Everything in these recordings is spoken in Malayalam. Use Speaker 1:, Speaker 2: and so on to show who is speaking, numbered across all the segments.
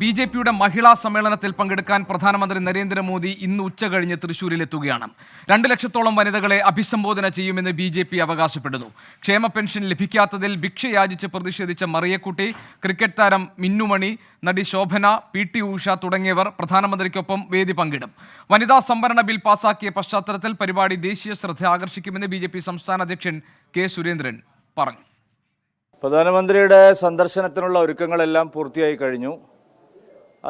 Speaker 1: ബി ജെ പിയുടെ മഹിളാ സമ്മേളനത്തിൽ പങ്കെടുക്കാൻ പ്രധാനമന്ത്രി നരേന്ദ്രമോദി ഇന്ന് ഉച്ച കഴിഞ്ഞ് തൃശൂരിലെത്തുകയാണ്. രണ്ട് ലക്ഷത്തോളം വനിതകളെ അഭിസംബോധന ചെയ്യുമെന്ന് ബി ജെ പി അവകാശപ്പെടുന്നു. ക്ഷേമ പെൻഷൻ ലഭിക്കാത്തതിൽ ഭിക്ഷയാചിച്ച് പ്രതിഷേധിച്ച മറിയക്കുട്ടി ക്രിക്കറ്റ് താരം മിന്നുമണി നടി ശോഭന പി ടി ഉഷ തുടങ്ങിയവർ പ്രധാനമന്ത്രിക്കൊപ്പം വേദി പങ്കിടും. വനിതാ സംവരണ ബിൽ പാസാക്കിയ പശ്ചാത്തലത്തിൽ പരിപാടി ദേശീയ ശ്രദ്ധ ആകർഷിക്കുമെന്ന് ബി സംസ്ഥാന അധ്യക്ഷൻ കെ സുരേന്ദ്രൻ പറഞ്ഞു.
Speaker 2: പ്രധാനമന്ത്രിയുടെ സന്ദർശനത്തിനുള്ള ഒരുക്കങ്ങളെല്ലാം പൂർത്തിയായി കഴിഞ്ഞു.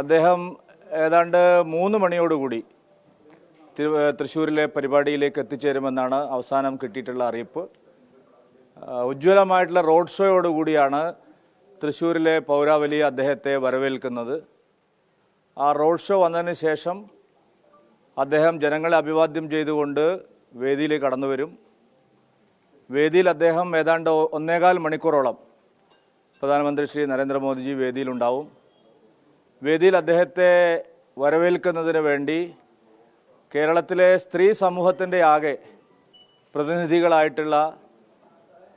Speaker 2: അദ്ദേഹം ഏതാണ്ട് മൂന്ന് മണിയോടുകൂടി തൃശ്ശൂരിലെ പരിപാടിയിലേക്ക് എത്തിച്ചേരുമെന്നാണ് അവസാനം കിട്ടിയിട്ടുള്ള അറിയിപ്പ്. ഉജ്ജ്വലമായിട്ടുള്ള റോഡ് ഷോയോടുകൂടിയാണ് തൃശ്ശൂരിലെ പൗരാവലി അദ്ദേഹത്തെ വരവേൽക്കുന്നത്. ആ റോഡ് ഷോ വന്നതിന് ശേഷം അദ്ദേഹം ജനങ്ങളെ അഭിവാദ്യം ചെയ്തുകൊണ്ട് വേദിയിൽ കടന്നു വരും. വേദിയിൽ അദ്ദേഹം ഏതാണ്ട് ഒന്നേകാൽ മണിക്കൂറോളം പ്രധാനമന്ത്രി ശ്രീ നരേന്ദ്രമോദിജി വേദിയിലുണ്ടാവും. വേദിയിൽ അദ്ദേഹത്തെ വരവേൽക്കുന്നതിന് വേണ്ടി കേരളത്തിലെ സ്ത്രീ സമൂഹത്തിന്റെ ആകെ പ്രതിനിധികളായിട്ടുള്ള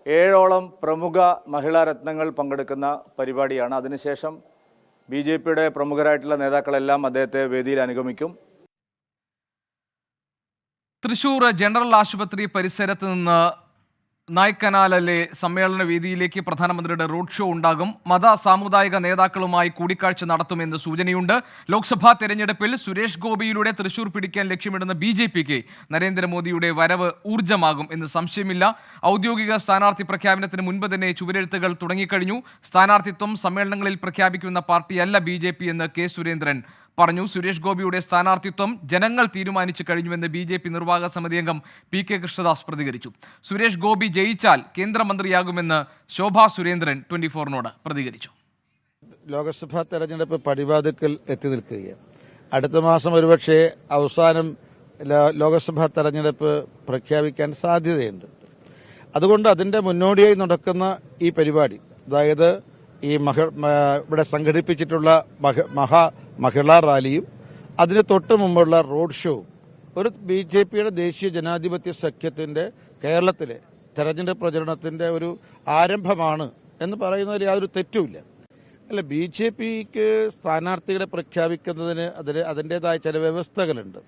Speaker 2: ഏഴോളം പ്രമുഖ മഹിളാ രത്നങ്ങൾ പങ്കെടുക്കുന്ന പരിപാടിയാണ്. അതിനുശേഷം ബി ജെ പിയുടെ പ്രമുഖരായിട്ടുള്ള നേതാക്കളെല്ലാം അദ്ദേഹത്തെ വേദിയിൽ അനുഗമിക്കും.
Speaker 1: തൃശൂർ ജനറൽ ആശുപത്രി പരിസരത്ത് നിന്ന് നായ്ക്കനാലിലെ സമ്മേളന വേദിയിലേക്ക് പ്രധാനമന്ത്രിയുടെ റോഡ് ഷോ ഉണ്ടാകും. മത സാമുദായിക നേതാക്കളുമായി കൂടിക്കാഴ്ച നടത്തുമെന്ന് സൂചനയുണ്ട്. ലോക്സഭാ തെരഞ്ഞെടുപ്പിൽ സുരേഷ് ഗോപിയിലൂടെ തൃശൂർ പിടിക്കാൻ ലക്ഷ്യമിടുന്ന ബി ജെ പിക്ക് നരേന്ദ്രമോദിയുടെ വരവ് ഊർജമാകും എന്ന് സംശയമില്ല. ഔദ്യോഗിക സ്ഥാനാർത്ഥി പ്രഖ്യാപനത്തിന് മുൻപ് തന്നെ ചുവരെഴുത്തുകൾ തുടങ്ങിക്കഴിഞ്ഞു. സ്ഥാനാർത്ഥിത്വം സമ്മേളനങ്ങളിൽ പ്രഖ്യാപിക്കുന്ന പാർട്ടിയല്ല ബി എന്ന് കെ സുരേന്ദ്രൻ പറഞ്ഞു സുരേഷ് ഗോപിയുടെ സ്ഥാനാർത്ഥിത്വം ജനങ്ങൾ തീരുമാനിച്ചു കഴിഞ്ഞുവെന്ന് ബി ജെ പി നിർവാഹക സമിതി അംഗം പി കെ കൃഷ്ണദാസ് പ്രതികരിച്ചു. സുരേഷ് ഗോപി ജയിച്ചാൽ കേന്ദ്രമന്ത്രിയാകുമെന്ന് ശോഭാ സുരേന്ദ്രൻ ട്വന്റി ഫോറിനോട് പ്രതികരിച്ചു.
Speaker 3: ലോക്സഭാ തെരഞ്ഞെടുപ്പ് പടിവാതിക്കൽ എത്തി നിൽക്കുകയാണ്. അടുത്ത മാസം ഒരുപക്ഷെ അവസാനം ലോകസഭാ തെരഞ്ഞെടുപ്പ് പ്രഖ്യാപിക്കാൻ സാധ്യതയുണ്ട്. അതുകൊണ്ട് അതിന്റെ മുന്നോടിയായി നടക്കുന്ന ഈ പരിപാടി അതായത് ഈ മഹ ഇവിടെ സംഘടിപ്പിച്ചിട്ടുള്ള മഹാ മഹിളാ റാലിയും അതിന് തൊട്ട് മുമ്പുള്ള റോഡ് ഷോ ഒരു ബി ജെ പിയുടെ ദേശീയ ജനാധിപത്യ സഖ്യത്തിന്റെ കേരളത്തിലെ തെരഞ്ഞെടുപ്പ് പ്രചരണത്തിന്റെ ഒരു ആരംഭമാണ് എന്ന് പറയുന്നതിൽ യാതൊരു തെറ്റുമില്ല. അല്ല ബി ജെ പിക്ക് സ്ഥാനാർത്ഥികളെ പ്രഖ്യാപിക്കുന്നതിന് അതിന് അതിന്റെതായ ചില വ്യവസ്ഥകളുണ്ട്.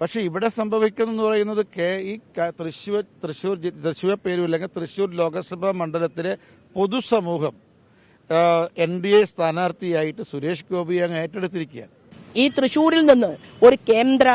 Speaker 3: പക്ഷേ ഇവിടെ സംഭവിക്കുന്നതെന്ന് പറയുന്നത് കെ ഈ തൃശ്ശൂർ തൃശ്ശൂർ തൃശ്ശൂർ പേരും അല്ലെങ്കിൽ തൃശ്ശൂർ ലോക്സഭാ മണ്ഡലത്തിലെ പൊതുസമൂഹം എൻ ഡി എ സ്ഥാനാർത്ഥിയായിട്ട് സുരേഷ് ഗോപി അങ്ങ് ഏറ്റെടുത്തിരിക്കുകയാണ്.
Speaker 4: ഈ തൃശൂരിൽ നിന്ന് ഒരു കേന്ദ്ര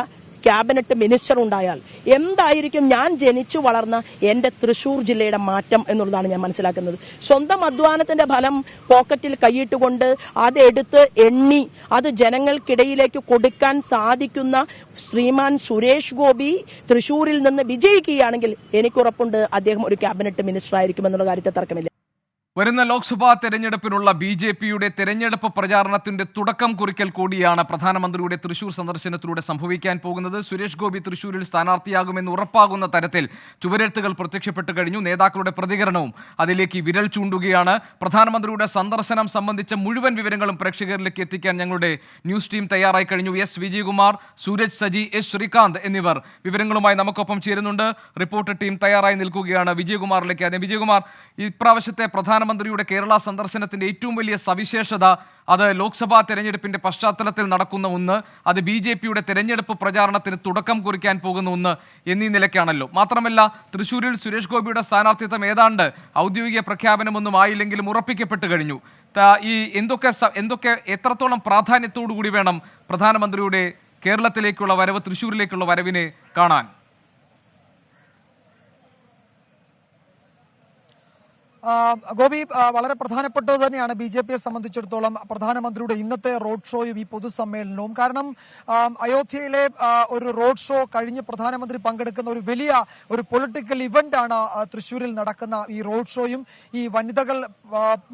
Speaker 4: ക്യാബിനറ്റ് മിനിസ്റ്റർ ഉണ്ടായാൽ എന്തായിരിക്കും ഞാൻ ജനിച്ചു വളർന്ന എന്റെ തൃശൂർ ജില്ലയുടെ മാറ്റം എന്നുള്ളതാണ് ഞാൻ മനസ്സിലാക്കുന്നത്. സ്വന്തം അധ്വാനത്തിന്റെ ഫലം പോക്കറ്റിൽ കൈയിട്ടുകൊണ്ട് അതെടുത്ത് എണ്ണി അത് ജനങ്ങൾക്കിടയിലേക്ക് കൊടുക്കാൻ സാധിക്കുന്ന ശ്രീമാൻ സുരേഷ് ഗോപി തൃശൂരിൽ നിന്ന് വിജയിക്കുകയാണെങ്കിൽ എനിക്കുറപ്പുണ്ട് അദ്ദേഹം ഒരു ക്യാബിനറ്റ് മിനിസ്റ്റർ ആയിരിക്കും എന്നുള്ള കാര്യത്തെ തർക്കമില്ല.
Speaker 1: വരുന്ന ലോക്സഭാ തെരഞ്ഞെടുപ്പിനുള്ള ബി ജെ പിയുടെ തെരഞ്ഞെടുപ്പ് പ്രചാരണത്തിന്റെ തുടക്കം കുറിക്കൽ കൂടിയാണ് പ്രധാനമന്ത്രിയുടെ തൃശൂർ സന്ദർശനത്തിലൂടെ സംഭവിക്കാൻ പോകുന്നത്. സുരേഷ് ഗോപി തൃശൂരിൽ സ്ഥാനാർത്ഥിയാകുമെന്ന് ഉറപ്പാകുന്ന തരത്തിൽ ചുവരെഴുത്തുകൾ പ്രത്യക്ഷപ്പെട്ടു കഴിഞ്ഞു. നേതാക്കളുടെ പ്രതികരണവും അതിലേക്ക് വിരൽ ചൂണ്ടുകയാണ്. പ്രധാനമന്ത്രിയുടെ സന്ദർശനം സംബന്ധിച്ച മുഴുവൻ വിവരങ്ങളും പ്രേക്ഷകരിലേക്ക് എത്തിക്കാൻ ഞങ്ങളുടെ ന്യൂസ് ടീം തയ്യാറായി കഴിഞ്ഞു. എസ്. വിജയകുമാർ സൂരജ് സജി എസ്. ശ്രീകാന്ത് എന്നിവർ വിവരങ്ങളുമായി നമുക്കൊപ്പം ചേരുന്നുണ്ട്. റിപ്പോർട്ടർ ടീം തയ്യാറായി നിൽക്കുകയാണ് വിജയകുമാറിലേക്ക്. അതെ വിജയകുമാർ ഇപ്രാവശ്യത്തെ പ്രധാനമന്ത്രിയുടെ കേരള സന്ദർശനത്തിന്റെ ഏറ്റവും വലിയ സവിശേഷത അത് ലോക്സഭാ തെരഞ്ഞെടുപ്പിന്റെ പശ്ചാത്തലത്തിൽ നടക്കുന്ന ഒന്ന് അത് ബി ജെ പിയുടെ തെരഞ്ഞെടുപ്പ് പ്രചാരണത്തിന് തുടക്കം കുറിക്കാൻ പോകുന്ന ഒന്ന് എന്നീ നിലയ്ക്കാണല്ലോ. മാത്രമല്ല തൃശൂരിൽ സുരേഷ് ഗോപിയുടെ സ്ഥാനാർത്ഥിത്വം ഏതാണ്ട് ഔദ്യോഗിക പ്രഖ്യാപനമൊന്നും ആയില്ലെങ്കിലും ഉറപ്പിക്കപ്പെട്ടു കഴിഞ്ഞു. ഈ എന്തൊക്കെ എന്തൊക്കെ എത്രത്തോളം പ്രാധാന്യത്തോടു കൂടി വേണം പ്രധാനമന്ത്രിയുടെ കേരളത്തിലേക്കുള്ള വരവ് തൃശ്ശൂരിലേക്കുള്ള വരവിനെ കാണാൻ?
Speaker 5: ഗോപി വളരെ പ്രധാനപ്പെട്ടത് തന്നെയാണ് ബി ജെ പിയെ സംബന്ധിച്ചിടത്തോളം പ്രധാനമന്ത്രിയുടെ ഇന്നത്തെ റോഡ് ഷോയും ഈ പൊതുസമ്മേളനവും. കാരണം അയോധ്യയിലെ ഒരു റോഡ് ഷോ കഴിഞ്ഞ് പ്രധാനമന്ത്രി പങ്കെടുക്കുന്ന ഒരു വലിയ ഒരു പൊളിറ്റിക്കൽ ഇവന്റ് ആണ് തൃശ്ശൂരിൽ നടക്കുന്ന ഈ റോഡ് ഷോയും ഈ വനിതകൾ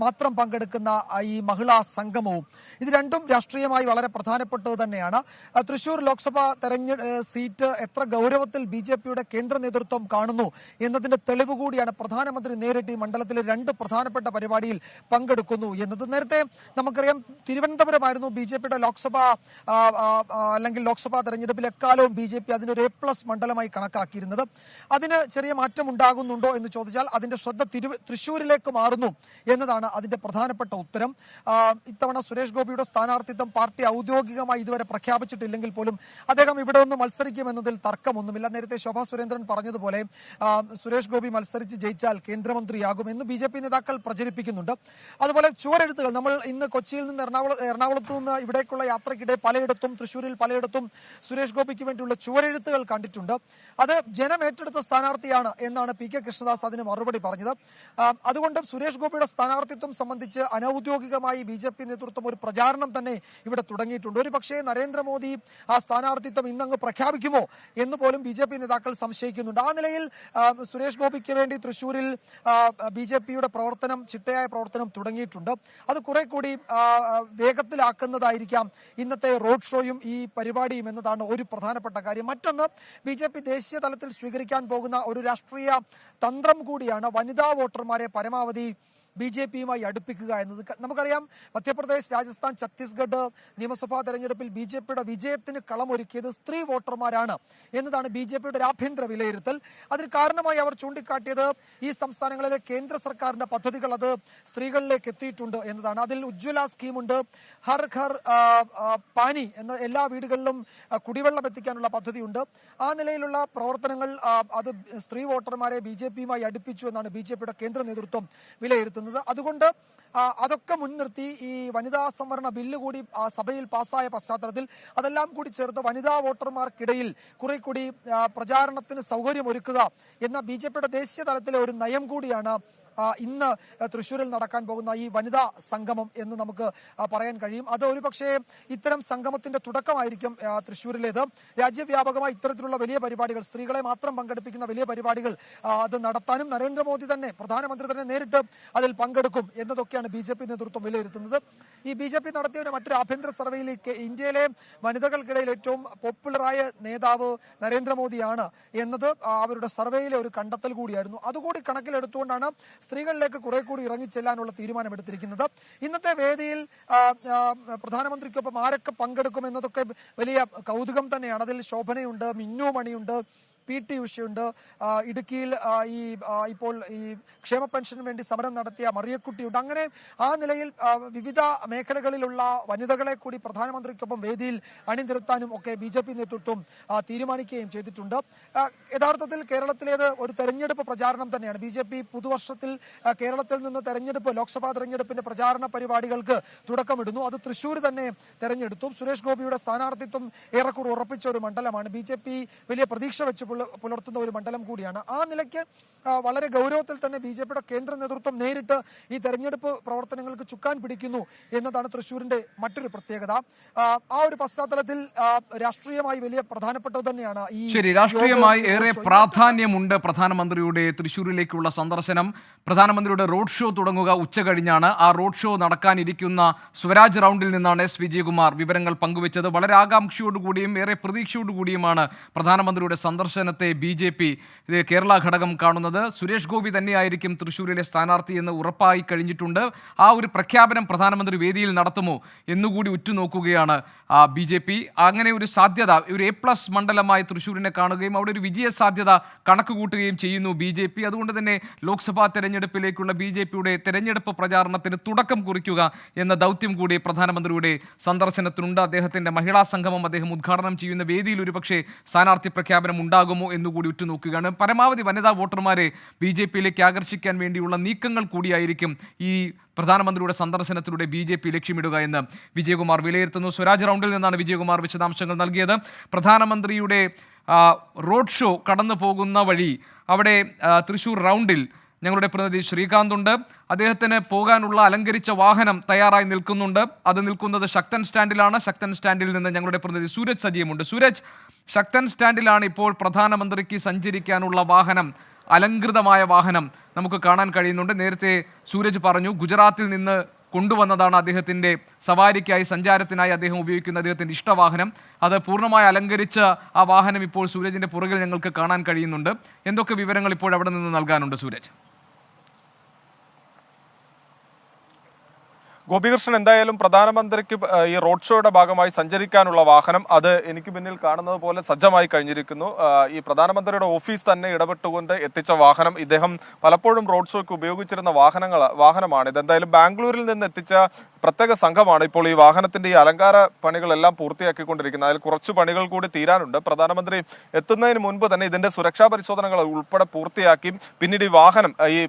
Speaker 5: മാത്രം പങ്കെടുക്കുന്ന ഈ മഹിളാ സംഗമവും. ഇത് രണ്ടും രാഷ്ട്രീയമായി വളരെ പ്രധാനപ്പെട്ടത് തന്നെയാണ്. തൃശൂർ ലോക്സഭാ തെരഞ്ഞെ സീറ്റ് എത്ര ഗൗരവത്തിൽ ബി കേന്ദ്ര നേതൃത്വം കാണുന്നു എന്നതിന്റെ തെളിവ് കൂടിയാണ് പ്രധാനമന്ത്രി നേരിട്ട് ഈ മണ്ഡലത്തിലേക്ക് രണ്ട് പ്രധാനപ്പെട്ട പരിപാടിയിൽ പങ്കെടുക്കുന്നു എന്നത്. നേരത്തെ നമുക്കറിയാം തിരുവനന്തപുരമായിരുന്നു ബി ജെ പിയുടെ ലോക്സഭ അല്ലെങ്കിൽ ലോക്സഭാ തെരഞ്ഞെടുപ്പിൽ എക്കാലവും ബി ജെ പി അതിനൊരു എ പ്ലസ് മണ്ഡലമായി കണക്കാക്കിയിരുന്നത്. അതിന് ചെറിയ മാറ്റം ഉണ്ടാകുന്നുണ്ടോ എന്ന് ചോദിച്ചാൽ അതിന്റെ ശ്രദ്ധ തൃശ്ശൂരിലേക്ക് മാറുന്നു എന്നതാണ് അതിന്റെ പ്രധാനപ്പെട്ട ഉത്തരം. ഇത്തവണ സുരേഷ് ഗോപിയുടെ സ്ഥാനാർത്ഥിത്വം പാർട്ടി ഔദ്യോഗികമായി ഇതുവരെ പ്രഖ്യാപിച്ചിട്ടില്ലെങ്കിൽ പോലും അദ്ദേഹം ഇവിടെ ഒന്ന് മത്സരിക്കുമെന്നതിൽ തർക്കമൊന്നുമില്ല. നേരത്തെ ശോഭാ സുരേന്ദ്രൻ പറഞ്ഞതുപോലെ സുരേഷ് ഗോപി മത്സരിച്ച് ജയിച്ചാൽ കേന്ദ്രമന്ത്രിയാകുമെന്ന് ബി ജെ പി നേതാക്കൾ പ്രചരിപ്പിക്കുന്നുണ്ട്. അതുപോലെ ചുവരെഴുത്തുകൾ. നമ്മൾ ഇന്ന് കൊച്ചിയിൽ നിന്ന് എറണാകുളം എറണാകുളത്തു നിന്ന് ഇവിടേക്കുള്ള യാത്രക്കിടെ പലയിടത്തും തൃശ്ശൂരിൽ പലയിടത്തും സുരേഷ് ഗോപിക്ക് വേണ്ടിയുള്ള ചുവരെഴുത്തുകൾ കണ്ടിട്ടുണ്ട്. അത് ജനം ഏറ്റെടുത്ത സ്ഥാനാർത്ഥിയാണ് എന്നാണ് പി കെ കൃഷ്ണദാസ് അതിന് മറുപടി പറഞ്ഞത്. അതുകൊണ്ട് സുരേഷ് ഗോപിയുടെ സ്ഥാനാർത്ഥിത്വം സംബന്ധിച്ച് അനൌദ്യോഗികമായി ബി ജെ പി നേതൃത്വം ഒരു പ്രചാരണം തന്നെ ഇവിടെ തുടങ്ങിയിട്ടുണ്ട്. ഒരു പക്ഷേ നരേന്ദ്രമോദി ആ സ്ഥാനാർത്ഥിത്വം ഇന്നങ്ങ് പ്രഖ്യാപിക്കുമോ എന്ന് പോലും ബി ജെ പി നേതാക്കൾ സംശയിക്കുന്നുണ്ട്. ആ നിലയിൽ സുരേഷ് ഗോപിക്ക് വേണ്ടി തൃശൂരിൽ ബി ജെ പിയുടെ പ്രവർത്തനം ചിട്ടയായ പ്രവർത്തനം തുടങ്ങിയിട്ടുണ്ട്. അത് കുറെ കൂടി വേഗത്തിലാക്കുന്നതായിരിക്കാം ഇന്നത്തെ റോഡ് ഷോയും ഈ പരിപാടിയും എന്നതാണ് ഒരു പ്രധാനപ്പെട്ട കാര്യം. മറ്റൊന്ന് ബി ജെ പി ദേശീയ തലത്തിൽ സ്വീകരിക്കാൻ പോകുന്ന ഒരു രാഷ്ട്രീയ തന്ത്രം കൂടിയാണ് വനിതാ വോട്ടർമാരെ പരമാവധി ബി ജെ പിയുമായി അടുപ്പിക്കുക എന്നത് നമുക്കറിയാം മധ്യപ്രദേശ് രാജസ്ഥാൻ ഛത്തീസ്ഗഡ് നിയമസഭാ തെരഞ്ഞെടുപ്പിൽ ബി ജെ പിയുടെ വിജയത്തിന് കളമൊരുക്കിയത് സ്ത്രീ വോട്ടർമാരാണ് എന്നതാണ് ബി ജെ പിയുടെ ഒരു ആഭ്യന്തര വിലയിരുത്തൽ. അതിന് കാരണമായി അവർ ചൂണ്ടിക്കാട്ടിയത് ഈ സംസ്ഥാനങ്ങളിലെ കേന്ദ്ര സർക്കാരിന്റെ പദ്ധതികൾ അത് സ്ത്രീകളിലേക്ക് എത്തിയിട്ടുണ്ട് എന്നതാണ്. അതിൽ ഉജ്ജ്വല സ്കീമുണ്ട്. ഹർ ആ, പാനി എന്ന എല്ലാ വീടുകളിലും കുടിവെള്ളം എത്തിക്കാനുള്ള പദ്ധതിയുണ്ട്. ആ നിലയിലുള്ള പ്രവർത്തനങ്ങൾ അത് സ്ത്രീ വോട്ടർമാരെ ബി ജെ പിയുമായി അടുപ്പിച്ചു എന്നാണ് ബി ജെ പിയുടെ കേന്ദ്ര നേതൃത്വം വിലയിരുത്തുന്നത്. അതുകൊണ്ട് അതൊക്കെ മുൻനിർത്തി ഈ വനിതാ സംവരണ ബില്ല് കൂടി സഭയിൽ പാസ്സായ പശ്ചാത്തലത്തിൽ അതെല്ലാം കൂടി ചേർത്ത് വനിതാ വോട്ടർമാർക്കിടയിൽ കുറെ കൂടി പ്രചാരണത്തിന് സൗകര്യമൊരുക്കുക എന്ന ബി ദേശീയ തലത്തിലെ ഒരു നയം കൂടിയാണ് ഇന്ന് തൃശ്ശൂരിൽ നടക്കാൻ പോകുന്ന ഈ വനിതാ സംഗമം എന്ന് നമുക്ക് പറയാൻ കഴിയും. അത് ഒരു പക്ഷേ ഇത്തരം സംഗമത്തിന്റെ തുടക്കമായിരിക്കും തൃശ്ശൂരിലേത്. രാജ്യവ്യാപകമായി ഇത്തരത്തിലുള്ള വലിയ പരിപാടികൾ സ്ത്രീകളെ മാത്രം പങ്കെടുപ്പിക്കുന്ന വലിയ പരിപാടികൾ അത് നടത്താനും നരേന്ദ്രമോദി തന്നെ പ്രധാനമന്ത്രി തന്നെ നേരിട്ട് അതിൽ പങ്കെടുക്കും എന്നതൊക്കെയാണ് ബി ജെ പി നേതൃത്വം വിലയിരുത്തുന്നത്. ഈ ബി ജെ പി നടത്തിയ മറ്റൊരു ആഭ്യന്തര സർവേയിലേക്ക് ഇന്ത്യയിലെ വനിതകൾക്കിടയിൽ ഏറ്റവും പോപ്പുലറായ നേതാവ് നരേന്ദ്രമോദിയാണ് എന്നത് അവരുടെ സർവേയിലെ ഒരു കണ്ടെത്തൽ കൂടിയായിരുന്നു. അതുകൂടി കണക്കിലെടുത്തുകൊണ്ടാണ് സ്ത്രീകളിലേക്ക് കുറെ കൂടി ഇറങ്ങിച്ചെല്ലാനുള്ള തീരുമാനമെടുത്തിരിക്കുന്നത്. ഇന്നത്തെ വേദിയിൽ പ്രധാനമന്ത്രിക്കൊപ്പം ആരൊക്കെ പങ്കെടുക്കും എന്നതൊക്കെ വലിയ കൗതുകം തന്നെയാണ്. അതിൽ ശോഭനയുണ്ട് മിന്നു മണിയുണ്ട് പി ടി ഉഷയുണ്ട്. ഇടുക്കിയിൽ ഈ ഇപ്പോൾ ഈ ക്ഷേമ പെൻഷനു വേണ്ടി സമരം നടത്തിയ മറിയക്കുട്ടിയുണ്ട്. അങ്ങനെ ആ നിലയിൽ വിവിധ മേഖലകളിലുള്ള വനിതകളെ കൂടി പ്രധാനമന്ത്രിക്കൊപ്പം വേദിയിൽ അണിനിരത്താനും ഒക്കെ ബി ജെ പി നേതൃത്വം തീരുമാനിക്കുകയും ചെയ്തിട്ടുണ്ട്. യഥാർത്ഥത്തിൽ കേരളത്തിലേത് ഒരു തെരഞ്ഞെടുപ്പ് പ്രചാരണം തന്നെയാണ്. ബി ജെ പി പുതുവർഷത്തിൽ കേരളത്തിൽ നിന്ന് തെരഞ്ഞെടുപ്പ് ലോക്സഭാ തെരഞ്ഞെടുപ്പിന്റെ പ്രചാരണ പരിപാടികൾക്ക് തുടക്കമിടുന്നു. അത് തൃശൂർ തന്നെ തെരഞ്ഞെടുത്തു. സുരേഷ് ഗോപിയുടെ സ്ഥാനാർത്ഥിത്വം ഏറെക്കുറെ ഉറപ്പിച്ച ഒരു മണ്ഡലമാണ്. ബി വലിയ പ്രതീക്ഷ വെച്ച് പുല- പുലർത്തുന്ന ഒരു മണ്ഡലം കൂടിയാണ്. ആ നിലയ്ക്ക് വളരെ ഗൗരവത്തിൽ തന്നെ ബി ജെ പിയുടെ കേന്ദ്ര നേതൃത്വം നേരിട്ട് ഈ തെരഞ്ഞെടുപ്പ് പ്രവർത്തനങ്ങൾക്ക് ചുക്കാൻ പിടിക്കുന്നു എന്നതാണ് തൃശ്ശൂരിന്റെ മറ്റൊരു പ്രത്യേകത. ആ, ഒരു പശ്ചാത്തലത്തിൽ രാഷ്ട്രീയമായി വലിയ പ്രധാനപ്പെട്ടത് തന്നെയാണ് ഈ
Speaker 1: ശരി രാഷ്ട്രീയമായി ഏറെ പ്രാധാന്യമുണ്ട് പ്രധാനമന്ത്രിയുടെ തൃശ്ശൂരിലേക്കുള്ള സന്ദർശനം. പ്രധാനമന്ത്രിയുടെ റോഡ് ഷോ തുടങ്ങുക ഉച്ച കഴിഞ്ഞാണ്. ആ റോഡ് ഷോ നടക്കാനിരിക്കുന്ന സ്വരാജ് റൗണ്ടിൽ നിന്നാണ് എസ് വിജയകുമാർ വിവരങ്ങൾ പങ്കുവച്ചത്. വളരെ ആകാംക്ഷയോടുകൂടിയും ഏറെ പ്രതീക്ഷയോടുകൂടിയുമാണ് പ്രധാനമന്ത്രിയുടെ സന്ദർശനത്തെ ബി ജെ പി കേരള ഘടകം കാണുന്നത്. സുരേഷ് ഗോപി തന്നെയായിരിക്കും തൃശ്ശൂരിലെ സ്ഥാനാർത്ഥി എന്ന് ഉറപ്പായി കഴിഞ്ഞിട്ടുണ്ട്. ആ ഒരു പ്രഖ്യാപനം പ്രധാനമന്ത്രി വേദിയിൽ നടത്തുമോ എന്നുകൂടി ഉറ്റുനോക്കുകയാണ് ബി ജെ പി. അങ്ങനെ ഒരു സാധ്യത ഒരു എ പ്ലസ് മണ്ഡലമായി തൃശ്ശൂരിനെ കാണുകയും അവിടെ ഒരു വിജയ സാധ്യത കണക്ക് കൂട്ടുകയും ചെയ്യുന്നു ബി ജെ പി. അതുകൊണ്ട് തന്നെ ലോക്സഭാ തെരഞ്ഞെടുപ്പിലേക്കുള്ള ബി ജെ പിയുടെ തെരഞ്ഞെടുപ്പ് പ്രചാരണത്തിന് തുടക്കം കുറിക്കുക എന്ന ദൗത്യം കൂടി പ്രധാനമന്ത്രിയുടെ സന്ദർശനത്തിനുണ്ട്. അദ്ദേഹത്തിന്റെ മഹിളാ സംഗമം അദ്ദേഹം ഉദ്ഘാടനം ചെയ്യുന്ന വേദിയിൽ ഒരുപക്ഷെ സ്ഥാനാർത്ഥി പ്രഖ്യാപനം ഉണ്ടാകുമോ എന്നുകൂടി ഉറ്റുനോക്കുകയാണ്. പരമാവധി വനിതാ വോട്ടർമാരെ ബി ജെ പിയിലേക്ക് ആകർഷിക്കാൻ വേണ്ടിയുള്ള നീക്കങ്ങൾ കൂടിയായിരിക്കും ഈ പ്രധാനമന്ത്രിയുടെ സന്ദർശനത്തിലൂടെ ബി ജെ പി ലക്ഷ്യമിടുക എന്ന് വിജയകുമാർ വിലയിരുത്തുന്നു. സ്വരാജ് റൗണ്ടിൽ നിന്നാണ് വിജയകുമാർ വിശദാംശങ്ങൾ നൽകിയത്. പ്രധാനമന്ത്രിയുടെ റോഡ് ഷോ കടന്നു പോകുന്ന വഴി അവിടെ തൃശൂർ റൗണ്ടിൽ ഞങ്ങളുടെ പ്രതിനിധി ശ്രീകാന്ത് ഉണ്ട്. അദ്ദേഹത്തിന് പോകാനുള്ള അലങ്കരിച്ച വാഹനം തയ്യാറായി നിൽക്കുന്നുണ്ട്. അത് നിൽക്കുന്നത് ശക്തൻ സ്റ്റാൻഡിലാണ്. ശക്തൻ സ്റ്റാൻഡിൽ നിന്ന് ഞങ്ങളുടെ പ്രതിനിധി സൂരജ് സജീവമുണ്ട്. സൂരജ് ശക്തൻ സ്റ്റാൻഡിലാണ് ഇപ്പോൾ പ്രധാനമന്ത്രിക്ക് സഞ്ചരിക്കാനുള്ള വാഹനം അലങ്കൃതമായ വാഹനം നമുക്ക് കാണാൻ കഴിയുന്നുണ്ട്. നേരത്തെ സൂരജ് പറഞ്ഞു ഗുജറാത്തിൽ നിന്ന് കൊണ്ടുവന്നതാണ് അദ്ദേഹത്തിന്റെ സവാരിക്കായി സഞ്ചാരത്തിനായി അദ്ദേഹം ഉപയോഗിക്കുന്ന അദ്ദേഹത്തിന്റെ ഇഷ്ടവാഹനം. അത് പൂർണമായി അലങ്കരിച്ച ആ വാഹനം ഇപ്പോൾ സൂരജിന്റെ പുറകിൽ ഞങ്ങൾക്ക് കാണാൻ കഴിയുന്നുണ്ട്. എന്തൊക്കെ വിവരങ്ങൾ ഇപ്പോൾ അവിടെ നിന്ന് നൽകാനുണ്ട് സൂരജ്?
Speaker 6: ഗോപികൃഷ്ണൻ എന്തായാലും പ്രധാനമന്ത്രിക്ക് ഈ റോഡ് ഷോയുടെ ഭാഗമായി സഞ്ചരിക്കാനുള്ള വാഹനം അത് എനിക്ക് പിന്നിൽ കാണുന്നത് പോലെ സജ്ജമായി കഴിഞ്ഞിരിക്കുന്നു. ഈ പ്രധാനമന്ത്രിയുടെ ഓഫീസ് തന്നെ ഇടപെട്ടുകൊണ്ട് എത്തിച്ച വാഹനം ഇദ്ദേഹം പലപ്പോഴും റോഡ് ഷോയ്ക്ക് ഉപയോഗിച്ചിരുന്ന വാഹനങ്ങൾ വാഹനമാണ്. ഇത് എന്തായാലും ബാംഗ്ലൂരിൽ നിന്ന് എത്തിച്ച പ്രത്യേക സംഘമാണ് ഇപ്പോൾ ഈ വാഹനത്തിന്റെ ഈ അലങ്കാര പണികളെല്ലാം പൂർത്തിയാക്കിക്കൊണ്ടിരിക്കുന്നത്. അതിൽ കുറച്ച് പണികൾ കൂടി തീരാനുണ്ട്. പ്രധാനമന്ത്രി എത്തുന്നതിന് മുൻപ് തന്നെ ഇതിന്റെ സുരക്ഷാ പരിശോധനകൾ ഉൾപ്പെടെ പൂർത്തിയാക്കി പിന്നീട് ഈ വാഹനം ഈ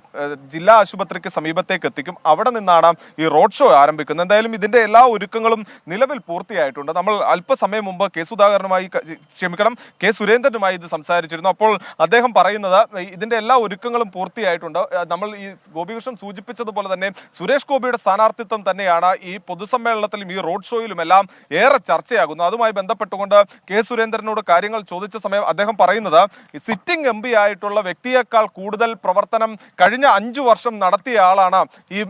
Speaker 6: ജില്ലാ ആശുപത്രിക്ക് സമീപത്തേക്ക് എത്തിക്കും. അവിടെ നിന്നാണ് ഈ റോഡ് ഷോ ആരംഭിക്കുന്നത്. എന്തായാലും ഇതിന്റെ എല്ലാ ഒരുക്കങ്ങളും നിലവിൽ പൂർത്തിയായിട്ടുണ്ട്. നമ്മൾ അല്പസമയം മുമ്പ് കെ സുധാകരനുമായി ക്ഷമിക്കണം. കെ സുരേന്ദ്രനുമായി ഇത് സംസാരിച്ചിരുന്നു. അപ്പോൾ അദ്ദേഹം പറയുന്നത് ഇതിന്റെ എല്ലാ ഒരുക്കങ്ങളും പൂർത്തിയായിട്ടുണ്ട്. നമ്മൾ ഈ ഗോപികൃഷ്ണൻ സൂചിപ്പിച്ചതുപോലെ തന്നെ സുരേഷ് ഗോപിയുടെ സ്ഥാനാർത്ഥിത്വം തന്നെയാണ് ഈ പൊതുസമ്മേളനത്തിലും ഈ റോഡ് ഷോയിലും എല്ലാം ഏറെ ചർച്ചയാകുന്നു അതുമായി ബന്ധപ്പെട്ടുകൊണ്ട് കെ സുരേന്ദ്രനോട് കാര്യങ്ങൾ ചോദിച്ച സമയം അദ്ദേഹം പറയുന്നത് സിറ്റിംഗ് എം ആയിട്ടുള്ള വ്യക്തിയേക്കാൾ കൂടുതൽ പ്രവർത്തനം കഴിഞ്ഞ അഞ്ചു വർഷം നടത്തിയ ആളാണ് ഈ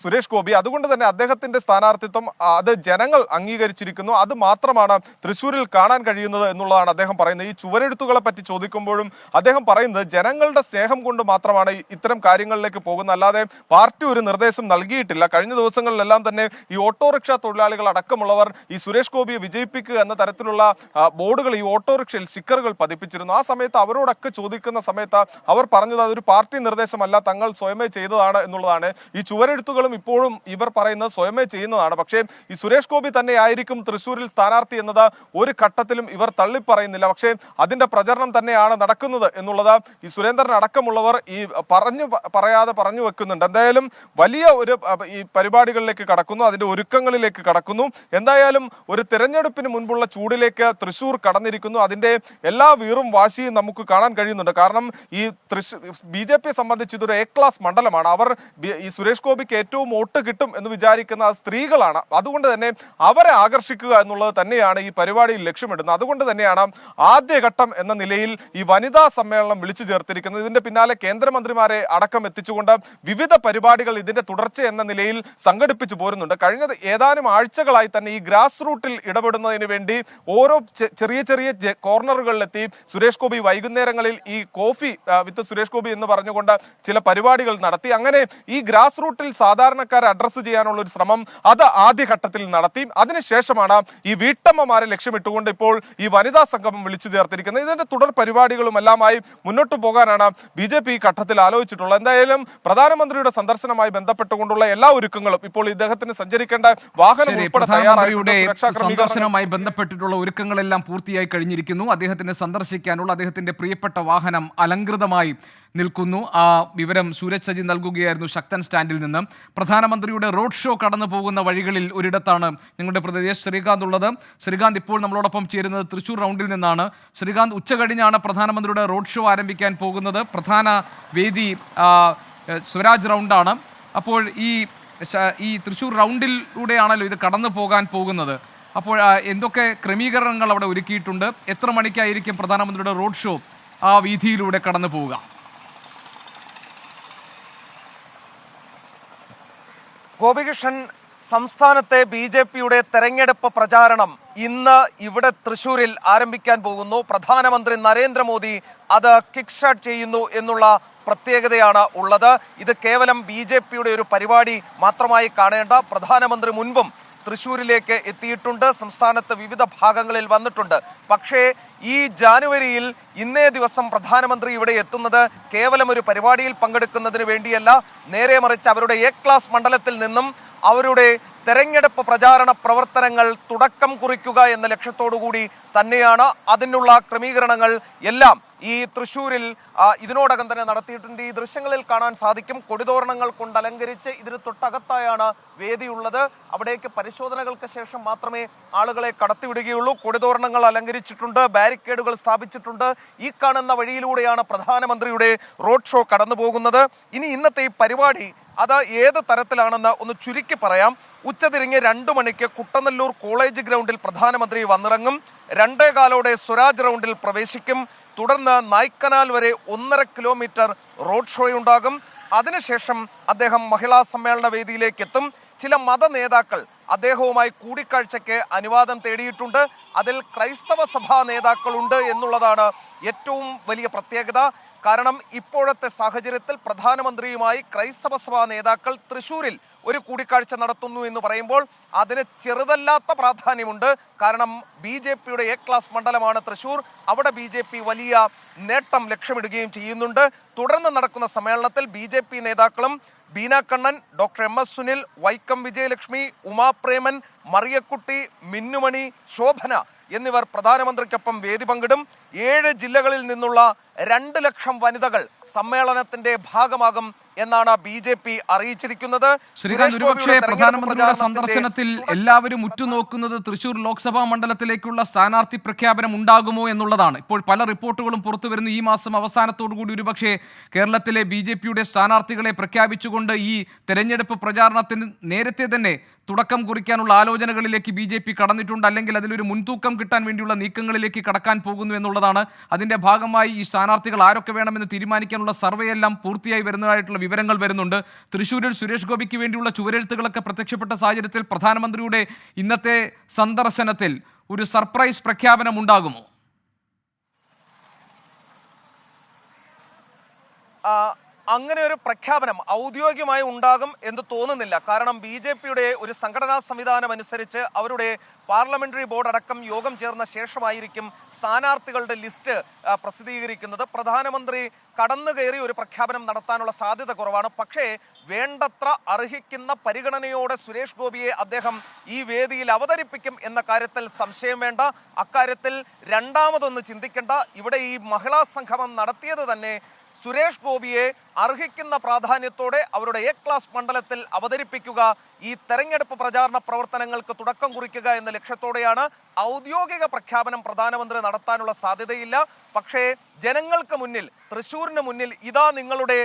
Speaker 6: സുരേഷ് ഗോപി. അതുകൊണ്ട് അദ്ദേഹത്തിന്റെ സ്ഥാനാർത്ഥിത്വം അത് ജനങ്ങൾ അംഗീകരിച്ചിരിക്കുന്നു. അത് മാത്രമാണ് തൃശ്ശൂരിൽ കാണാൻ കഴിയുന്നത് എന്നുള്ളതാണ് അദ്ദേഹം പറയുന്നത്. ഈ ചുവരെഴുത്തുകളെ പറ്റി ചോദിക്കുമ്പോഴും അദ്ദേഹം പറയുന്നത് ജനങ്ങളുടെ സ്നേഹം കൊണ്ട് മാത്രമാണ് ഇത്തരം കാര്യങ്ങളിലേക്ക് പോകുന്നത്. അല്ലാതെ പാർട്ടി ഒരു നിർദ്ദേശം നൽകിയിട്ടില്ല. കഴിഞ്ഞ ദിവസങ്ങളിലെല്ലാം തന്നെ ഈ ഓട്ടോറിക്ഷ തൊഴിലാളികൾ അടക്കമുള്ളവർ ഈ സുരേഷ് ഗോപിയെ വിജയിപ്പിക്കുക എന്ന തരത്തിലുള്ള ബോർഡുകൾ ഈ ഓട്ടോറിക്ഷയിൽ സ്റ്റിക്കറുകൾ പതിപ്പിച്ചിരുന്നു. ആ സമയത്ത് അവരോടൊക്കെ ചോദിക്കുന്ന സമയത്ത് അവർ പറഞ്ഞത് അതൊരു പാർട്ടി നിർദ്ദേശമല്ല തങ്ങൾ സ്വയമേ ചെയ്തതാണ് എന്നുള്ളതാണ്. ഈ ചുവരെഴുത്തുകളും ഇപ്പോഴും ഇവർ പറയുന്നത് സ്വയമേ ചെയ്യുന്നതാണ്. പക്ഷേ ഈ സുരേഷ് ഗോപി തന്നെ ആയിരിക്കും തൃശ്ശൂരിൽ സ്ഥാനാർത്ഥി എന്നത് ഒരു ഘട്ടത്തിലും ഇവർ തള്ളിപ്പറയുന്നില്ല. പക്ഷേ അതിന്റെ പ്രചരണം തന്നെയാണ് നടക്കുന്നത് എന്നുള്ളത് ഈ സുരേന്ദ്രൻ അടക്കമുള്ളവർ ഈ പറഞ്ഞു പറയാതെ പറഞ്ഞു വെക്കുന്നുണ്ട്. എന്തായാലും വലിയ ഒരു ഈ പരിപാടികളിലേക്ക് കടക്കുന്നു അതിന്റെ ഒരുക്കങ്ങളിലേക്ക് കടക്കുന്നു. എന്തായാലും ഒരു തിരഞ്ഞെടുപ്പിന് മുൻപുള്ള ചൂടിലേക്ക് തൃശ്ശൂർ കടന്നിരിക്കുന്നു. അതിന്റെ എല്ലാ വീറും വാശിയും നമുക്ക് കാണാൻ കഴിയുന്നുണ്ട്. കാരണം ഈ തൃശ്ശൂർ ബി ജെ പിയെ സംബന്ധിച്ച് ഇതൊരു എ ക്ലാസ് മണ്ഡലമാണ്. അവർ ഈ സുരേഷ് ഗോപിക്ക് ഏറ്റവും വോട്ട് കിട്ടും എന്ന് വിചാരിക്കുന്ന സ്ത്രീകളാണ്. അതുകൊണ്ട് തന്നെ അവരെ ആകർഷിക്കുക എന്നുള്ളത് തന്നെയാണ് ഈ പരിപാടിയിൽ ലക്ഷ്യമിടുന്നത്. അതുകൊണ്ട് തന്നെയാണ് ആദ്യഘട്ടം എന്ന നിലയിൽ ഈ വനിതാ സമ്മേളനം വിളിച്ചു ചേർത്തിരിക്കുന്നത്. ഇതിന്റെ പിന്നാലെ കേന്ദ്രമന്ത്രിമാരെ അടക്കം എത്തിച്ചുകൊണ്ട് വിവിധ പരിപാടികൾ ഇതിന്റെ തുടർച്ച എന്ന നിലയിൽ സംഘടിപ്പിച്ചു പോരുന്നുണ്ട്. കഴിഞ്ഞ ഏതാനും ആഴ്ചകളായി തന്നെ ഈ ഗ്രാസ് റൂട്ടിൽ ഇടപെടുന്നതിന് വേണ്ടി ഓരോ ചെറിയ ചെറിയ കോർണറുകളിലെത്തി സുരേഷ് ഗോപി വൈകുന്നേരങ്ങളിൽ ഈ കോഫി വിത്ത് സുരേഷ് ഗോപി എന്ന് പറഞ്ഞുകൊണ്ട് ചില പരിപാടികൾ നടത്തി. അങ്ങനെ ഈ ഗ്രാസ് റൂട്ടിൽ സാധാരണക്കാരെ അഡ്രസ്സ് ചെയ്യാനുള്ള ഒരു ശ്രമം അത് ആദ്യഘട്ടത്തിൽ നടത്തി. അതിനുശേഷമാണ് ഈ വീട്ടമ്മമാരെ ലക്ഷ്യമിട്ടുകൊണ്ട് ഇപ്പോൾ ഈ വനിതാ സംഗമം വിളിച്ചു ചേർത്തിരിക്കുന്നത്. ഇതിന്റെ തുടർ പരിപാടികളും എല്ലാമായി മുന്നോട്ട് പോകാനാണ് ബി ജെ പി ഈ ഘട്ടത്തിൽ ആലോചിച്ചിട്ടുള്ളത്. എന്തായാലും പ്രധാനമന്ത്രിയുടെ സന്ദർശനമായി ബന്ധപ്പെട്ടുകൊണ്ടുള്ള എല്ലാ ഒരുക്കങ്ങളും ഇപ്പോൾ ഇദ്ദേഹത്തിന് സഞ്ചരിക്കേണ്ട വാഹന ഉൾപ്പെടെ
Speaker 1: സന്ദർശനവുമായി ബന്ധപ്പെട്ടിട്ടുള്ള ഒരുക്കങ്ങളെല്ലാം പൂർത്തിയായി കഴിഞ്ഞിരിക്കുന്നു. അദ്ദേഹത്തിന് സന്ദർശിക്കാനുള്ള അദ്ദേഹത്തിന്റെ പ്രിയപ്പെട്ട വാഹനം അലങ്കൃതമായി നിൽക്കുന്നു. ആ വിവരം സൂരജ് സജി നൽകുകയായിരുന്നു ശക്തൻ സ്റ്റാൻഡിൽ നിന്ന്. പ്രധാനമന്ത്രിയുടെ റോഡ് ഷോ കടന്നു പോകുന്ന വഴികളിൽ ഒരിടത്താണ് നിങ്ങളുടെ പ്രദേശ് ശ്രീകാന്ത് ഉള്ളത്. ശ്രീകാന്ത് ഇപ്പോൾ നമ്മളോടൊപ്പം ചേരുന്നത് തൃശൂർ റൗണ്ടിൽ നിന്നാണ്. ശ്രീകാന്ത് ഉച്ച കഴിഞ്ഞാണ് പ്രധാനമന്ത്രിയുടെ റോഡ് ഷോ ആരംഭിക്കാൻ പോകുന്നത്. പ്രധാന വേദി സ്വരാജ് റൗണ്ടാണ്. അപ്പോൾ ഈ ഈ തൃശ്ശൂർ റൗണ്ടിലൂടെയാണല്ലോ ഇത് കടന്നു പോകാൻ പോകുന്നത്. അപ്പോൾ എന്തൊക്കെ ക്രമീകരണങ്ങൾ അവിടെ ഒരുക്കിയിട്ടുണ്ട്? എത്ര മണിക്കായിരിക്കും പ്രധാനമന്ത്രിയുടെ റോഡ് ഷോ ആ വീതിയിലൂടെ കടന്നു പോവുക?
Speaker 7: ഗോപികൃഷ്ണൻ സംസ്ഥാനത്തെ ബി ജെ പിയുടെ തെരഞ്ഞെടുപ്പ് പ്രചാരണം ഇന്ന് ഇവിടെ തൃശൂരിൽ ആരംഭിക്കാൻ പോകുന്നു. പ്രധാനമന്ത്രി നരേന്ദ്രമോദി അത് കിക്ക് സ്റ്റാർട്ട് ചെയ്യുന്നു എന്നുള്ള പ്രത്യേകതയാണ് ഉള്ളത്. ഇത് കേവലം ബി ഒരു പരിപാടി മാത്രമായി കാണേണ്ട. പ്രധാനമന്ത്രി മുൻപും തൃശ്ശൂരിലേക്ക് എത്തിയിട്ടുണ്ട്. സംസ്ഥാനത്ത് വിവിധ ഭാഗങ്ങളിൽ വന്നിട്ടുണ്ട്. പക്ഷേ ഈ ജാനുവരിയിൽ ഇന്നേ ദിവസം പ്രധാനമന്ത്രി ഇവിടെ എത്തുന്നത് കേവലം ഒരു പരിപാടിയിൽ പങ്കെടുക്കുന്നതിന് വേണ്ടിയല്ല. നേരെ മറിച്ച് അവരുടെ എ ക്ലാസ് മണ്ഡലത്തിൽ നിന്നും അവരുടെ തെരഞ്ഞെടുപ്പ് പ്രചാരണ പ്രവർത്തനങ്ങൾ തുടക്കം കുറിക്കുക എന്ന ലക്ഷ്യത്തോടുകൂടി തന്നെയാണ് അതിനുള്ള ക്രമീകരണങ്ങൾ എല്ലാം ഈ തൃശ്ശൂരിൽ ഇതിനോടകം തന്നെ നടത്തിയിട്ടുണ്ട്. ഈ ദൃശ്യങ്ങളിൽ കാണാൻ സാധിക്കും. കൊടിതോരണങ്ങൾ കൊണ്ട് അലങ്കരിച്ച് ഇതിന് തൊട്ടകത്തായാണ് വേദിയുള്ളത്. അവിടേക്ക് പരിശോധനകൾക്ക് ശേഷം മാത്രമേ ആളുകളെ കടത്തിവിടുകയുള്ളൂ. കൊടിതോരണങ്ങൾ അലങ്കരിച്ചിട്ടുണ്ട് ബാരിക്കേഡുകൾ സ്ഥാപിച്ചിട്ടുണ്ട്. ഈ കാണുന്ന വഴിയിലൂടെയാണ് പ്രധാനമന്ത്രിയുടെ റോഡ് ഷോ കടന്നു പോകുന്നത് ഇനി ഇന്നത്തെ ഈ പരിപാടി അത് ഏത് തരത്തിലാണെന്ന് ഒന്ന് ചുരുക്കി പറയാം. ഉച്ചതിരിഞ്ഞ് രണ്ടു മണിക്ക് കുട്ടനല്ലൂർ കോളേജ് ഗ്രൗണ്ടിൽ പ്രധാനമന്ത്രി വന്നിറങ്ങും. രണ്ടേകാലോടെ സ്വരാജ് റൗണ്ടിൽ പ്രവേശിക്കും. തുടർന്ന് നായ്ക്കനാൽ വരെ ഒന്നര കിലോമീറ്റർ റോഡ് ഷോയുണ്ടാകും അതിനുശേഷം അദ്ദേഹം മഹിളാ സമ്മേളന വേദിയിലേക്ക് എത്തും. ചില മത നേതാക്കൾ അദ്ദേഹവുമായി കൂടിക്കാഴ്ചയ്ക്ക് അനുവാദം തേടിയിട്ടുണ്ട്. അതിൽ ക്രൈസ്തവ സഭാ നേതാക്കളുണ്ട് എന്നുള്ളതാണ് ഏറ്റവും വലിയ പ്രത്യേകത. കാരണം ഇപ്പോഴത്തെ സാഹചര്യത്തിൽ പ്രധാനമന്ത്രിയുമായി ക്രൈസ്തവ സഭാ നേതാക്കൾ തൃശൂരിൽ ഒരു കൂടിക്കാഴ്ച നടത്തുന്നു എന്ന് പറയുമ്പോൾ അതിന് ചെറുതല്ലാത്ത പ്രാധാന്യമുണ്ട്. കാരണം ബി ജെ പിയുടെ എ ക്ലാസ് മണ്ഡലമാണ് തൃശൂർ. അവിടെ ബി ജെ പി വലിയ നേട്ടം ലക്ഷ്യമിടുകയും ചെയ്യുന്നുണ്ട്. തുടർന്ന് നടക്കുന്ന സമ്മേളനത്തിൽ ബി ജെ പി നേതാക്കളും Beena Kannan doctor M S Sunil Vaikom Vijayalakshmi Umapreman Mariyakutty Minnumani Shobana എന്നിവർ പ്രധാനമന്ത്രിക്കൊപ്പം വേദി പങ്കിടും. ഏഴ് ജില്ലകളിൽ നിന്നുള്ള രണ്ട് ലക്ഷം വനിതകൾ സമ്മേളനത്തിന്റെ ഭാഗമാകും എന്നാണ് ബി ജെ പി അറിയിച്ചിരിക്കുന്നത്.
Speaker 1: ശ്രീകാന്ത് ഒരുപക്ഷെ പ്രധാനമന്ത്രിയുടെ സന്ദർശനത്തിൽ എല്ലാവരും ഉറ്റുനോക്കുന്നത് തൃശൂർ ലോക്സഭാ മണ്ഡലത്തിലേക്കുള്ള സ്ഥാനാർത്ഥി പ്രഖ്യാപനം ഉണ്ടാകുമോ എന്നുള്ളതാണ്. ഇപ്പോൾ പല റിപ്പോർട്ടുകളും പുറത്തു വരുന്നു. ഈ മാസം അവസാനത്തോടുകൂടി ഒരുപക്ഷെ കേരളത്തിലെ ബി ജെ പിയുടെ സ്ഥാനാർത്ഥികളെ പ്രഖ്യാപിച്ചുകൊണ്ട് ഈ തെരഞ്ഞെടുപ്പ് പ്രചാരണത്തിന് നേരത്തെ തന്നെ തുടക്കം കുറിക്കാനുള്ള ആലോചനകളിലേക്ക് ബി ജെ പി കടന്നിട്ടുണ്ട്. അല്ലെങ്കിൽ അതിലൊരു മുൻതൂക്കം കിട്ടാൻ വേണ്ടിയുള്ള നീക്കങ്ങളിലേക്ക് കടക്കാൻ പോകുന്നു എന്നുള്ളതാണ്. അതിന്റെ ഭാഗമായി ഈ സ്ഥാനാർത്ഥികൾ ആരൊക്കെ വേണമെന്ന് തീരുമാനിക്കാനുള്ള സർവേ എല്ലാം പൂർത്തിയായി വരുന്നതായിട്ടുള്ള വിവരങ്ങൾ വരുന്നുണ്ട്. തൃശ്ശൂരിൽ സുരേഷ് ഗോപിക്ക് വേണ്ടിയുള്ള ചുവരെഴുത്തുകളൊക്കെ പ്രത്യക്ഷപ്പെട്ട സാഹചര്യത്തിൽ പ്രധാനമന്ത്രിയുടെ ഇന്നത്തെ സന്ദർശനത്തിൽ ഒരു സർപ്രൈസ് പ്രഖ്യാപനം ഉണ്ടാകുമോ?
Speaker 7: അങ്ങനെ ഒരു പ്രഖ്യാപനം ഔദ്യോഗികമായി ഉണ്ടാകും എന്ന് തോന്നുന്നില്ല. കാരണം ബി ജെ പിയുടെ ഒരു സംഘടനാ സംവിധാനം അനുസരിച്ച് അവരുടെ പാർലമെന്ററി ബോർഡ് അടക്കം യോഗം ചേർന്ന ശേഷമായിരിക്കും സ്ഥാനാർത്ഥികളുടെ ലിസ്റ്റ് പ്രസിദ്ധീകരിക്കുന്നത്. പ്രധാനമന്ത്രി കടന്നു കയറി ഒരു പ്രഖ്യാപനം നടത്താനുള്ള സാധ്യത കുറവാണ്. പക്ഷേ വേണ്ടത്ര അർഹിക്കുന്ന പരിഗണനയോടെ സുരേഷ് ഗോപിയെ അദ്ദേഹം ഈ വേദിയിൽ അവതരിപ്പിക്കും എന്ന കാര്യത്തിൽ സംശയം വേണ്ട. അക്കാര്യത്തിൽ രണ്ടാമതൊന്ന് ചിന്തിക്കേണ്ട. ഇവിടെ ഈ മഹിളാ സംഗമം നടത്തിയത് തന്നെ സുരേഷ് ഗോപിയെ അർഹിക്കുന്ന പ്രാധാന്യത്തോടെ അവരുടെ എ ക്ലാസ് മണ്ഡലത്തിൽ അവതരിപ്പിക്കുക ഈ തെരഞ്ഞെടുപ്പ് പ്രചാരണ പ്രവർത്തനങ്ങൾക്ക് തുടക്കം കുറിക്കുക എന്ന ലക്ഷ്യത്തോടെയാണ് ഔദ്യോഗിക പ്രഖ്യാപനം പ്രധാനമന്ത്രി നടത്താനുള്ള സാധ്യതയില്ല. പക്ഷേ ജനങ്ങൾക്ക് മുന്നിൽ തൃശ്ശൂരിന് മുന്നിൽ ഇതാ നിങ്ങളുടെ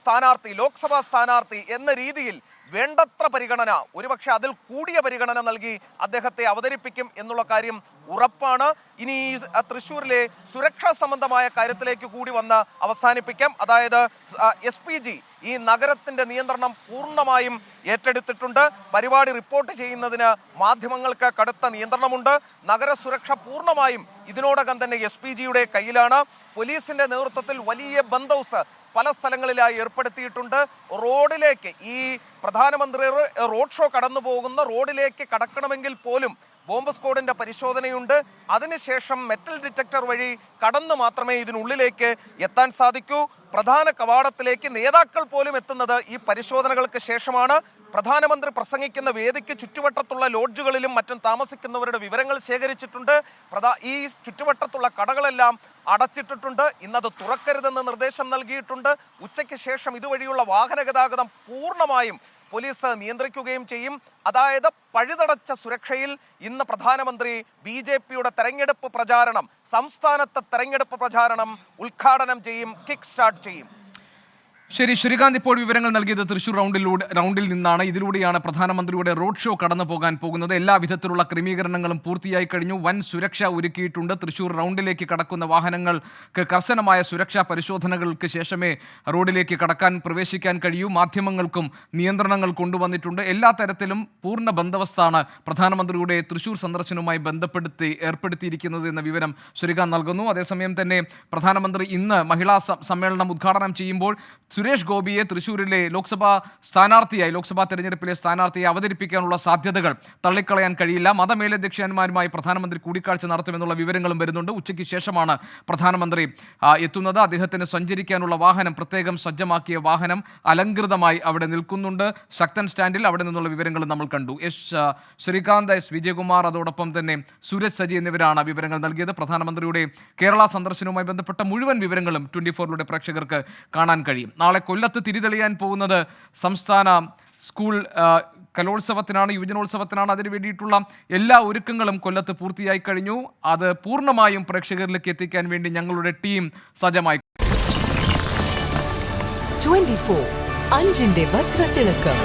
Speaker 7: സ്ഥാനാർത്ഥി ലോക്സഭാ സ്ഥാനാർത്ഥി എന്ന രീതിയിൽ വേണ്ടത്ര പരിഗണന ഒരുപക്ഷെ അതിൽ കൂടിയ പരിഗണന നൽകി അദ്ദേഹത്തെ അവതരിപ്പിക്കും എന്നുള്ള കാര്യം ഉറപ്പാണ്. ഇനി തൃശ്ശൂരിലെ സുരക്ഷാ സംബന്ധമായ കാര്യത്തിലേക്ക് കൂടി വന്ന് അവസാനിപ്പിക്കാം. അതായത് എസ് പി ജി ഈ നഗരത്തിന്റെ നിയന്ത്രണം പൂർണമായും ഏറ്റെടുത്തിട്ടുണ്ട്. പരിപാടി റിപ്പോർട്ട് ചെയ്യുന്നതിന് മാധ്യമങ്ങൾക്ക് കടുത്ത നിയന്ത്രണമുണ്ട്. നഗരസുരക്ഷ പൂർണമായും ഇതിനോടകം തന്നെ എസ് പി ജിയുടെ കയ്യിലാണ്. പോലീസിന്റെ നേതൃത്വത്തിൽ വലിയ ബന്ദോസ് പല സ്ഥലങ്ങളിലായി ഏർപ്പെടുത്തിയിട്ടുണ്ട്. റോഡിലേക്ക് ഈ പ്രധാനമന്ത്രി റോഡ് ഷോ കടന്നു പോകുന്ന റോഡിലേക്ക് കടക്കണമെങ്കിൽ പോലും ബോംബ് സ്ക്വാഡിന്റെ പരിശോധനയുണ്ട്. അതിനുശേഷം മെറ്റൽ ഡിറ്റക്ടർ വഴി കടന്നു മാത്രമേ ഇതിനുള്ളിലേക്ക് എത്താൻ സാധിക്കൂ. പ്രധാന കവാടത്തിലേക്ക് നേതാക്കൾ പോലും എത്തുന്നത് ഈ പരിശോധനകൾക്ക് ശേഷമാണ്. പ്രധാനമന്ത്രി പ്രസംഗിക്കുന്ന വേദിക്ക് ചുറ്റുവട്ടത്തുള്ള ലോഡ്ജുകളിലും മറ്റും താമസിക്കുന്നവരുടെ വിവരങ്ങൾ ശേഖരിച്ചിട്ടുണ്ട്. പ്രധാ ഈ ചുറ്റുവട്ടത്തുള്ള കടകളെല്ലാം അടച്ചിട്ടിട്ടുണ്ട്. ഇന്നത് തുറക്കരുതെന്ന് നിർദ്ദേശം നൽകിയിട്ടുണ്ട്. ഉച്ചയ്ക്ക് ശേഷം ഇതുവഴിയുള്ള വാഹന ഗതാഗതം പൂർണമായും പോലീസ് നിയന്ത്രിക്കുകയും ചെയ്യും. അതായത് പഴുതടച്ച സുരക്ഷയിൽ ഇന്ന് പ്രധാനമന്ത്രി ബി ജെ പിയുടെ തെരഞ്ഞെടുപ്പ് പ്രചാരണം സംസ്ഥാനത്തെ തെരഞ്ഞെടുപ്പ് പ്രചാരണം ഉദ്ഘാടനം ചെയ്യും കിക്ക് സ്റ്റാർട്ട് ചെയ്യും.
Speaker 1: ശരി ശ്രീകാന്ത് ഇപ്പോൾ വിവരങ്ങൾ നൽകിയത് തൃശൂർ റൗണ്ടിലൂടെ റൗണ്ടിൽ നിന്നാണ്. ഇതിലൂടെയാണ് പ്രധാനമന്ത്രിയുടെ റോഡ് ഷോ കടന്നു പോകാൻ പോകുന്നത്. എല്ലാ വിധത്തിലുള്ള ക്രമീകരണങ്ങളും പൂർത്തിയായി കഴിഞ്ഞു. വൻ സുരക്ഷ ഒരുക്കിയിട്ടുണ്ട്. തൃശൂർ റൗണ്ടിലേക്ക് കടക്കുന്ന വാഹനങ്ങൾക്ക് കർശനമായ സുരക്ഷാ പരിശോധനകൾക്ക് ശേഷമേ റോഡിലേക്ക് കടക്കാൻ പ്രവേശിക്കാൻ കഴിയൂ. മാധ്യമങ്ങൾക്കും നിയന്ത്രണങ്ങൾ കൊണ്ടുവന്നിട്ടുണ്ട്. എല്ലാ തരത്തിലും പൂർണ ബന്ധവസ്ഥാണ് പ്രധാനമന്ത്രിയുടെ തൃശൂർ സന്ദർശനവുമായി ബന്ധപ്പെടുത്തി ഏർപ്പെടുത്തിയിരിക്കുന്നത് എന്ന വിവരം ശ്രീകാന്ത് നൽകുന്നു. അതേസമയം തന്നെ പ്രധാനമന്ത്രി ഇന്ന് മഹിളാ സമ്മേളനം ഉദ്ഘാടനം ചെയ്യുമ്പോൾ സുരേഷ് ഗോപിയെ തൃശ്ശൂരിലെ ലോക്സഭാ സ്ഥാനാർത്ഥിയായി ലോക്സഭാ തെരഞ്ഞെടുപ്പിലെ സ്ഥാനാർത്ഥിയെ അവതരിപ്പിക്കാനുള്ള സാധ്യതകൾ തള്ളിക്കളയാൻ കഴിയില്ല. മതമേലധ്യക്ഷന്മാരുമായി പ്രധാനമന്ത്രി കൂടിക്കാഴ്ച നടത്തുമെന്നുള്ള വിവരങ്ങളും വരുന്നുണ്ട്. ഉച്ചയ്ക്ക് ശേഷമാണ് പ്രധാനമന്ത്രി എത്തുന്നത്. അദ്ദേഹത്തിന് സഞ്ചരിക്കാനുള്ള വാഹനം പ്രത്യേകം സജ്ജമാക്കിയ വാഹനം അലങ്കൃതമായി അവിടെ നിൽക്കുന്നുണ്ട്. ശക്തൻ സ്റ്റാൻഡിൽ അവിടെ നിന്നുള്ള വിവരങ്ങൾ നമ്മൾ കണ്ടു. എസ് ശ്രീകാന്ത് എസ് വിജയകുമാർ അതോടൊപ്പം തന്നെ സൂരജ് സജി എന്നിവരാണ് വിവരങ്ങൾ നൽകിയത്. പ്രധാനമന്ത്രിയുടെ കേരള സന്ദർശനവുമായി ബന്ധപ്പെട്ട മുഴുവൻ വിവരങ്ങളും ട്വന്റി ഫോറിലൂടെ പ്രേക്ഷകർക്ക് കാണാൻ കഴിയും. നാളെ കൊല്ലത്ത് തിരിതെളിയാൻ പോകുന്നത് സംസ്ഥാന സ്കൂൾ കലോത്സവത്തിനാണ് യുവജനോത്സവത്തിനാണ്. അതിന് വേണ്ടിയിട്ടുള്ള എല്ലാ ഒരുക്കങ്ങളും കൊല്ലത്ത് പൂർത്തിയായി കഴിഞ്ഞു. അത് പൂർണമായും പ്രേക്ഷകരിലേക്ക് എത്തിക്കാൻ വേണ്ടി ഞങ്ങളുടെ ടീം സജ്ജമായി.
Speaker 8: 24 അഞ്ചിന്റെ വജ്രത്തിളക്കം.